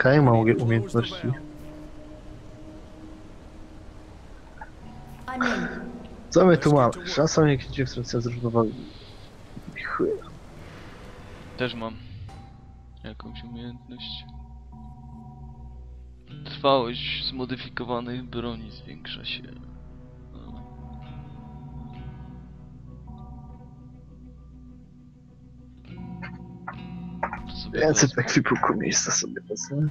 Czekaj, mam umie- umiejętności. Co my tu mamy? Szansa uniknięcia wstręcenia z równowagi. I chuj. Też mam jakąś umiejętność. Trwałość zmodyfikowanej broni zwiększa się. To sobie Więcej wezmę. w ekwipunku miejsca sobie wezmę.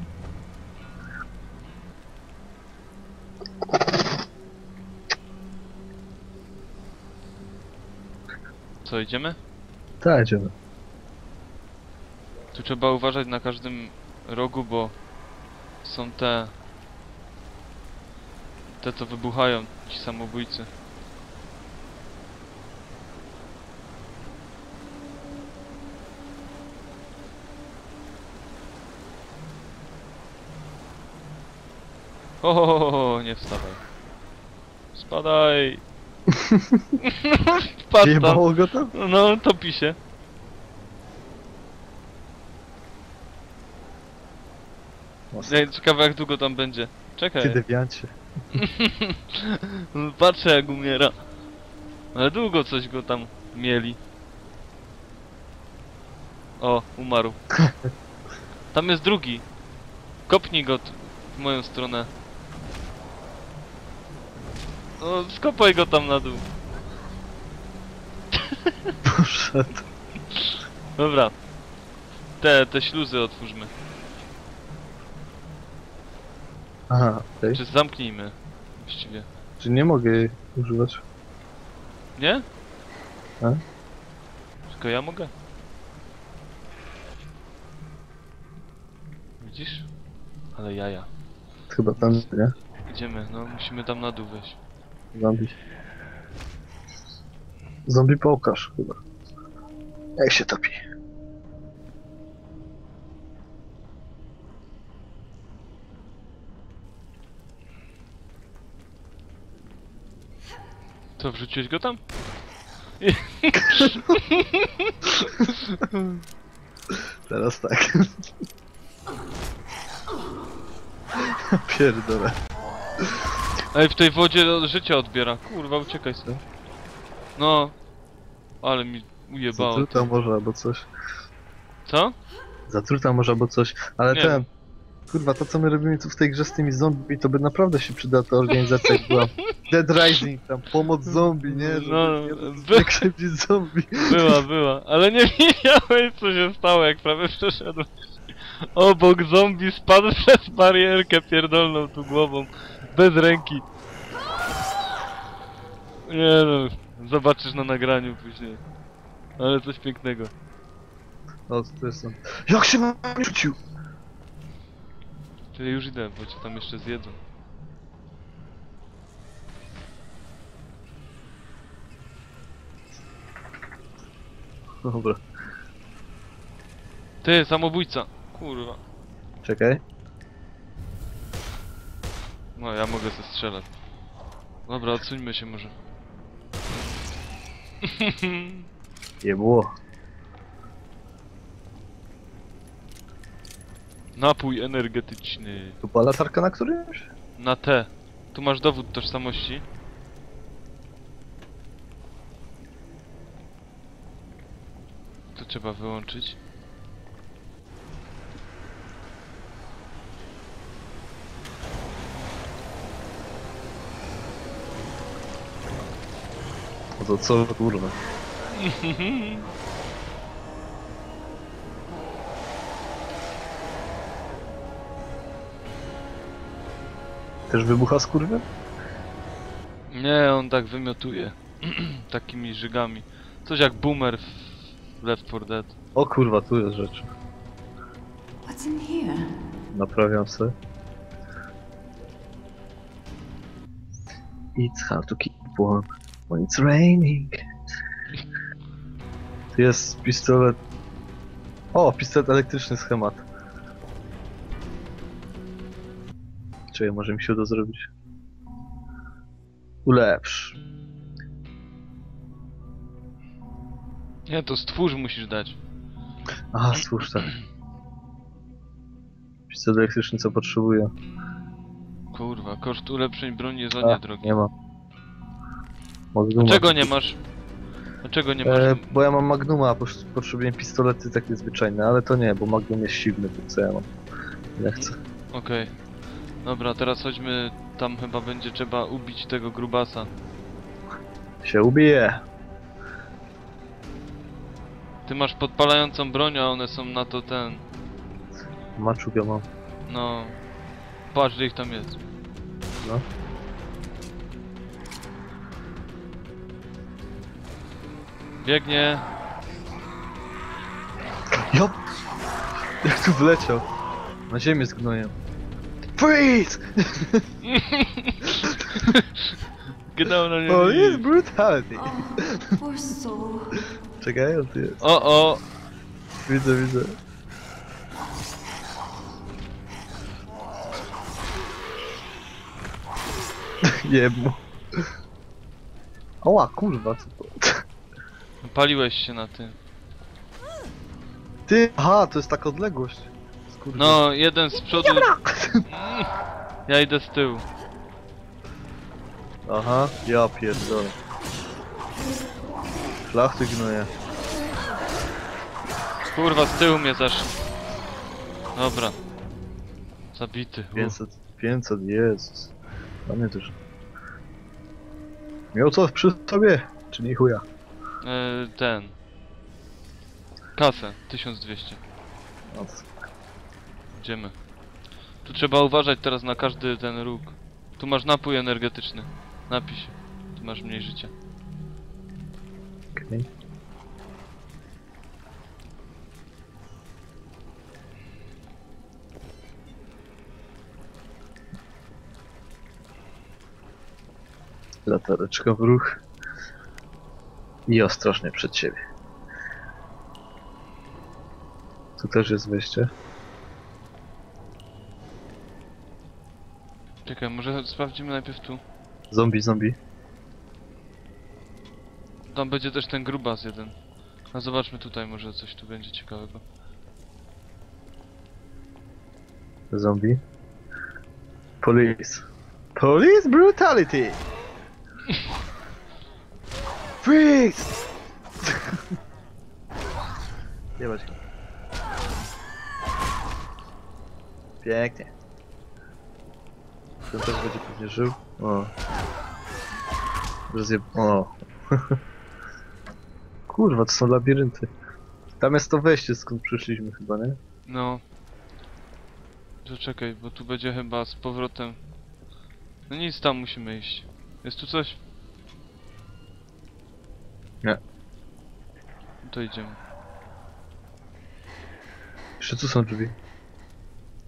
Co, idziemy? Tak, idziemy. Tu trzeba uważać na każdym rogu, bo są te... Te co wybuchają, ci samobójcy. Ho, ho, ho, ho, nie wstawaj. Spadaj! Spadł tam. Jebało go tam? No, topi się. Mocno. Nie, ciekawe jak długo tam będzie. Czekaj. Ty dewiancie. Patrzę jak umiera. Ale długo coś go tam mieli. O, umarł. Tam jest drugi. Kopnij go t- w moją stronę. No, skopaj go tam na dół. Poszedł. Dobra. Te, te śluzy otwórzmy. Aha, okej. Czy zamknijmy. Właściwie. Czy nie mogę jej używać? Nie? A? Tylko ja mogę. Widzisz? Ale jaja. Chyba tam nie. Idziemy, no musimy tam na dół wejść. Zombie. Zombie pokaż chyba. Jak się topi? Co, wrzuciłeś go tam? Teraz tak. Pierdolę. Ej, w tej wodzie życie odbiera. Kurwa, uciekaj sobie. No. Ale mi ujebało. Zatruta może albo coś. Co? Zatruta może albo coś. Ale Nie ten... Kurwa, to co my robimy tu w tej grze z tymi zombie, to by naprawdę się przyda ta organizacja jak była. Dead Rising, tam pomoc zombie, nie? Żeby No, nie by- zombie. Była, była. Ale nie widziałeś co się stało jak prawie przeszedłem. Obok zombie spadł przez barierkę pierdolną tu głową. Bez ręki. Nie no, zobaczysz na nagraniu później. Ale coś pięknego. O, to jest on. Jak się mnie rzucił? Ty już idę, bo cię tam jeszcze zjedzą. Dobra. Ty, samobójca! Kurwa. Czekaj. No, ja mogę ze strzelać. Dobra, odsuńmy się może. Nie było. Napój energetyczny. Tu była latarka na którymś? Na T. Tu masz dowód tożsamości. To trzeba wyłączyć. To co, kurwa. Też wybucha skurwy? Nie, on tak wymiotuje. Takimi żygami. Coś jak boomer w Left 4 Dead. O kurwa, tu jest rzecz. What's in here? Naprawiam se. It's how to keep warm when it's raining. Tu jest pistolet. O, pistolet elektryczny schemat. Czekaj, może mi się uda zrobić. Ulepsz. Nie, to stwórz musisz dać. Aha, słusznie. Pistolet elektryczny co potrzebuję. Kurwa, koszt ulepszeń broni jest o A, nie drogi. nie ma. Magnuma. Dlaczego nie masz? Dlaczego nie masz? E, bo ja mam Magnuma, a posz- potrzebuję pistolety takie zwyczajne, ale to nie, bo Magnum jest silny, to co ja mam. Nie chcę. Okej. Dobra, teraz chodźmy. Tam chyba będzie trzeba ubić tego grubasa. Się ubije. Ty masz podpalającą broń, a one są na to ten. Maczugę mam. No. Patrz, ich tam jest. No. Biegnie. Jo! Jak tu wleciał? Na ziemię z gnojem. Freeze! Gdał na nie. Police brutality! Oh, poor soul. Czekaj, on tu jest. O, o! Widzę, widzę. Jemu. Oła, kurwa, co to? Paliłeś się na tym. Ty, aha, to jest taka odległość. No, jeden z przodu. Ja idę z tyłu. Aha, ja pierdolę. Szlachty gnoje. Kurwa, z tyłu mnie zasz. Dobra. Zabity. Uf. 500, 500, Jezus. Dla mnie też. Miał co przy sobie? Czy nie chuja? E, ten. Kasę. 1200. No to... Idziemy. Tu trzeba uważać teraz na każdy ten róg. Tu masz napój energetyczny. Napij się. Tu masz mniej życia. okej. Latareczka w ruch. I ostrożnie przed siebie. Tu też jest wejście. Czekaj, może sprawdzimy najpierw tu. Zombie, zombie. Tam będzie też ten grubas jeden. A zobaczmy tutaj, może coś tu będzie ciekawego. Zombie. Police. Police brutality! Freeze! Jebać go. Pięknie. Ten też będzie pewnie żył. O. Rozjeb... O. Kurwa, to są labirynty. Tam jest to wejście, skąd przyszliśmy chyba, nie? No. To czekaj, bo tu będzie chyba z powrotem. No nic, tam musimy iść. Jest tu coś? Nie. To idziemy. Jeszcze tu są drzwi.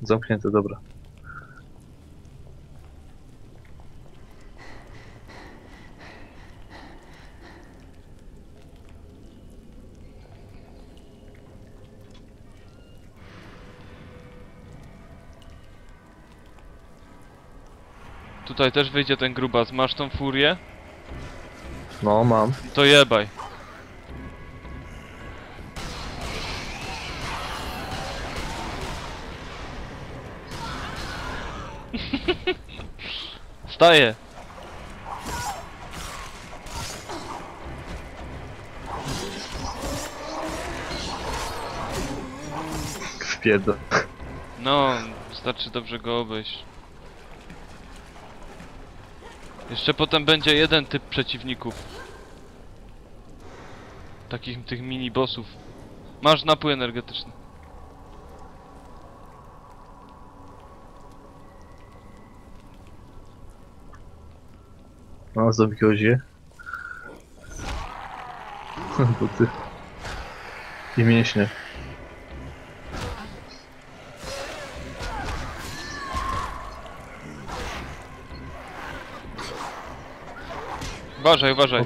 Zamknięte, dobra. Tutaj też wyjdzie ten grubas. Masz tą furię? No, mam. To jebaj. Staję. Wpierdol. No, wystarczy dobrze go obejść. Jeszcze potem będzie jeden typ przeciwników. Takich tych mini bossów. Masz napój energetyczny. No, zombie kozie. Bo ty. I mięśnie. Uważaj, uważaj.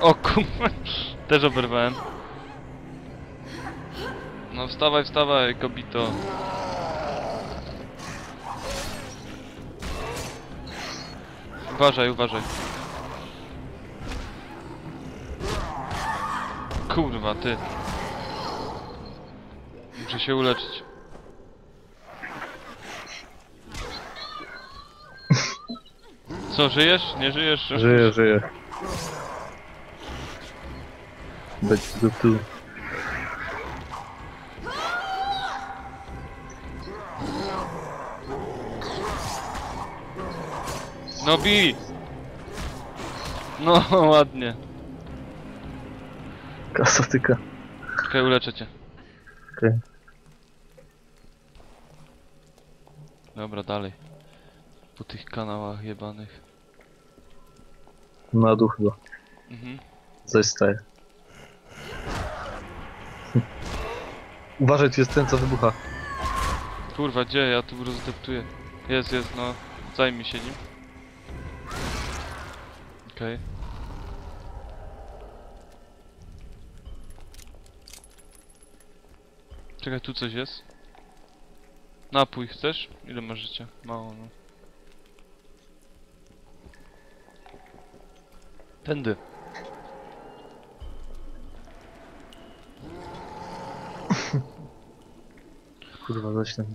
O kurwa, też oberwałem. No wstawaj, wstawaj, kobito. Uważaj, uważaj. Kurwa, ty. Muszę się uleczyć. Co, żyjesz? Nie żyjesz? Żyję, żyję. Tu, tu. No bij! No, ładnie. Kasatyka. Czekaj, uleczę cię. Okej. Dobra, dalej. Po tych kanałach jebanych. Na dół chyba. Mhm. Coś staje. Uważaj, tu jest ten, co wybucha. Kurwa, gdzie? Ja tu rozdeptuję. Jest, jest, no. Zajmij się nim. Okej. Czekaj, tu coś jest. Napój chcesz? Ile masz życia? Mało, no. Tędy. Kurwa, tam.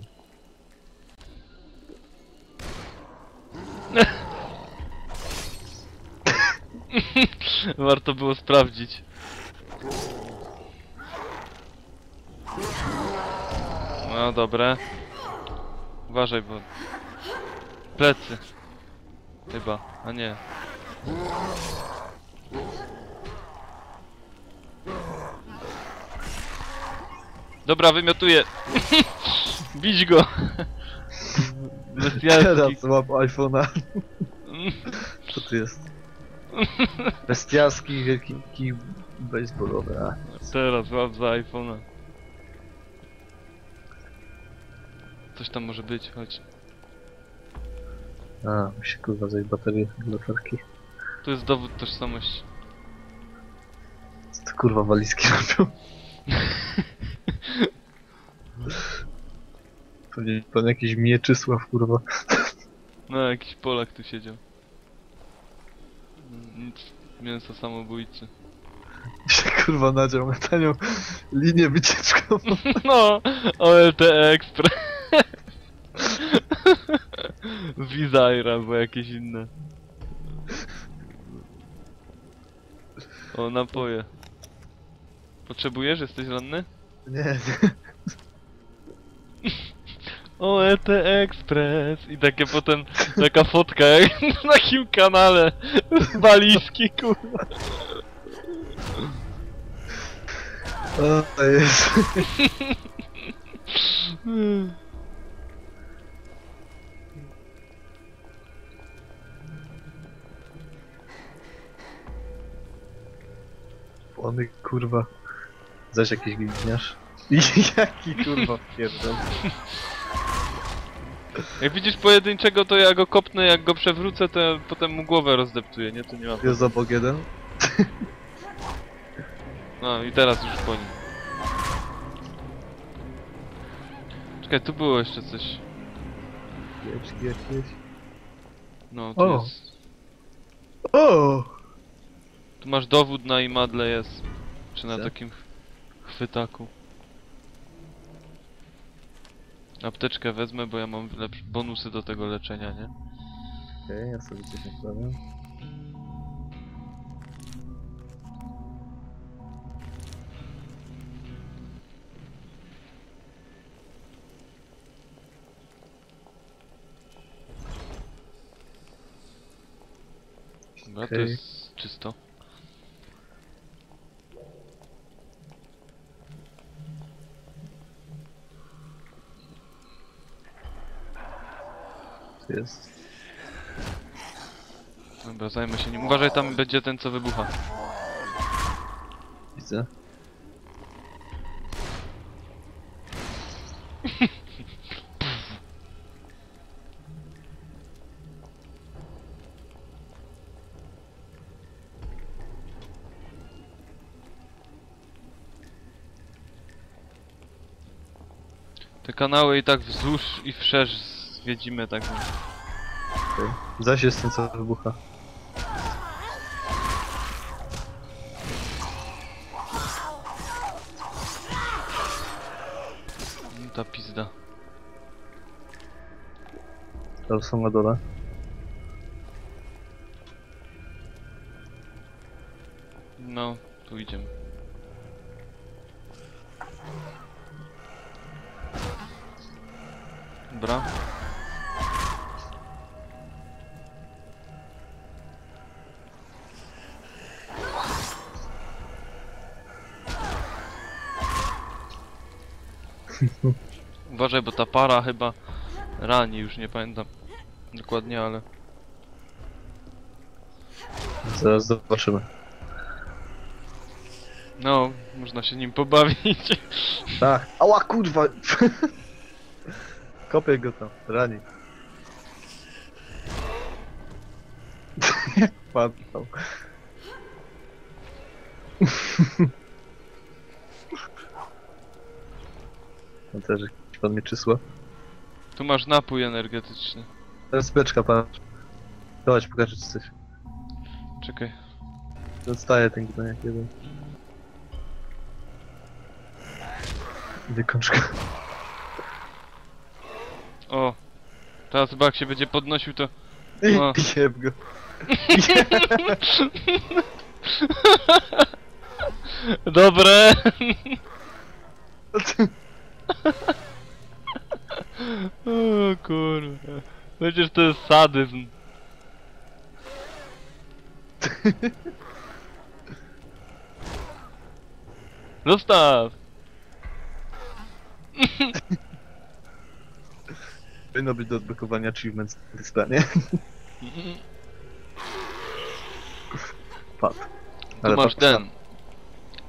Warto było sprawdzić. No dobre. Uważaj, bo... Plecy. Chyba, a nie. Dobra, wymiotuję. Bić go. Bestialski. Teraz łap iPhone'a. Co tu jest? Bestialski wielki kij baseballowy. A, Teraz łap za iPhone'a. Coś tam może być, chodź. a musi kurwa zajść baterię do latarki. Tu jest dowód tożsamości. Co to kurwa walizki robią? Pewnie pan jakiś mieczysław kurwa. No, jakiś Polak tu siedział. Nic. Mięso samobójcy. się kurwa nadział na tanią linię wycieczkową. No, OLT Express. Vizaira albo jakieś inne. O, napoje. Potrzebujesz? Jesteś ranny? Nie, nie. OLT Express i takie potem taka fotka jak na takim kanale walizki kurwa. O, to jest. Ony kurwa. Zaś jakiś gliniarz. Jaki kurwa pierdol. Jak widzisz pojedynczego to ja go kopnę, jak go przewrócę to ja potem mu głowę rozdeptuję, nie? To nie ma Jest obok jeden. No i teraz już po nim. Czekaj, tu było jeszcze coś. Wieczki jakieś. No, tu O. jest. O! Tu masz dowód na imadle jest. Czy na Co? takim ch- chwytaku. Apteczkę wezmę, bo ja mam lepsze bonusy do tego leczenia, nie? Okej, ja sobie coś naprawiam. Dobra, to Okej. jest czysto. Jest. Dobra, zajmę się nim. Uważaj, tam będzie ten, co wybucha. Widzę. Te kanały i tak wzdłuż i wszerz odwiedzimy, tak więc... Okay. Zaś jestem co wybucha. No ta pizda. Teraz są na dole. No, tu idziemy. Dobra. Uważaj, bo ta para chyba rani, już nie pamiętam dokładnie, ale... Zaraz zobaczymy. No, można się nim pobawić. Tak. Ała kurwa! Kopię go tam, rani. Jak padł No jakiś pan mi czysło. Tu masz napój energetyczny. To jest beczka, patrz. Chodź, pokażę ci coś. Czekaj. Zostaje ten gnonek jeden. Wykączka. O! Teraz chyba jak się będzie podnosił to... No. Jeb go. Dobre! o kurwa. Przecież to jest sadyzm. Zostaw! Powinno być do odblokowania achievements w tej stanie. Padł. Tu masz ten.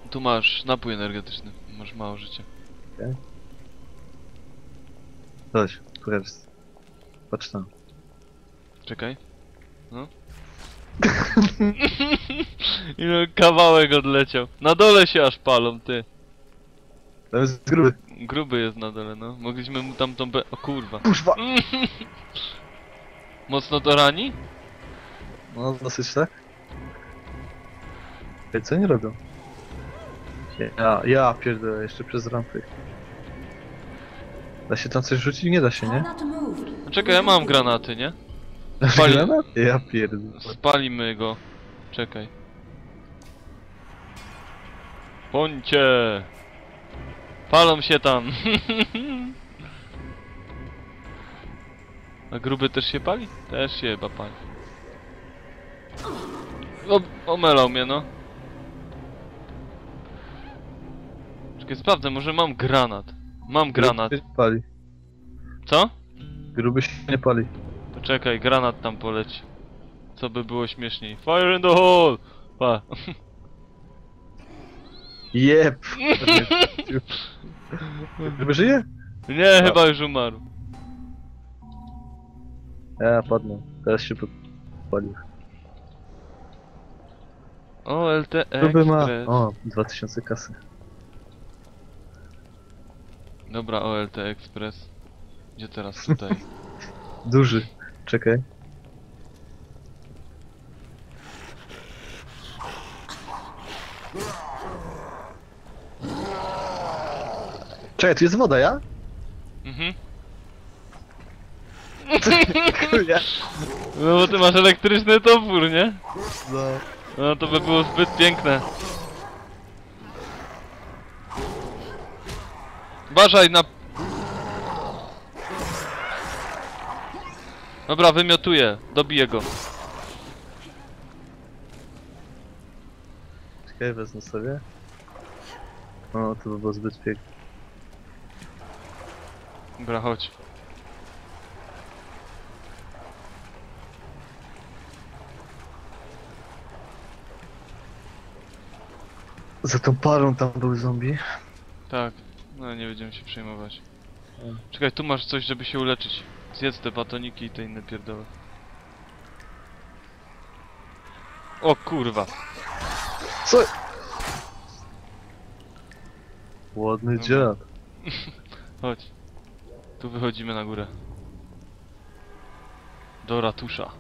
Tu masz napój energetyczny. Masz mało życia. Chodź, pokaż. Patrz tam. Czekaj. No. I no, kawałek odleciał. Na dole się aż palą, ty. Tam jest gruby. Gruby jest na dole, no. Mogliśmy mu tam tą be... O kurwa. Kurwa! Mocno to rani? No, dosyć tak? Ej, co oni robią? Ja, ja pierdolę, jeszcze przez rampy. Da się tam coś rzucić? Nie da się, nie? No czekaj, ja mam granaty, nie? Spali- granat? Ja pierdolę. Spalimy go. Czekaj. Poncie! Palą się tam. A gruby też się pali? Też się chyba pali. O, omelał mnie, no. Czekaj, sprawdzę, może mam granat. Mam granat. Gruby się nie pali. Co? Gruby się nie pali. Poczekaj, granat tam poleci. Co by było śmieszniej. Fire in the hole! Pa. Jep! Gruby żyje? Nie, chyba już umarł. Ja padnę. Teraz się podpalił. O, LTE Gruby ma... Express. O, 2000 kasy. Dobra, o LTE Express. Gdzie teraz tutaj? Duży. Czekaj. Czekaj, tu jest woda, ja? Mhm. No bo ty masz elektryczny topór, nie? No. No to by było zbyt piękne. Uważaj na... Dobra, wymiotuję. Dobiję go. Czekaj, wezmę sobie. O, to by było zbyt piękne. Dobra, chodź. Za tą parą tam był zombie. Tak. No nie będziemy się przejmować. Mm. Czekaj, tu masz coś, żeby się uleczyć. Zjedz te batoniki i te inne pierdoły. O kurwa. Co? Ładny Dobra. dziad. Chodź. Tu wychodzimy na górę. Do ratusza.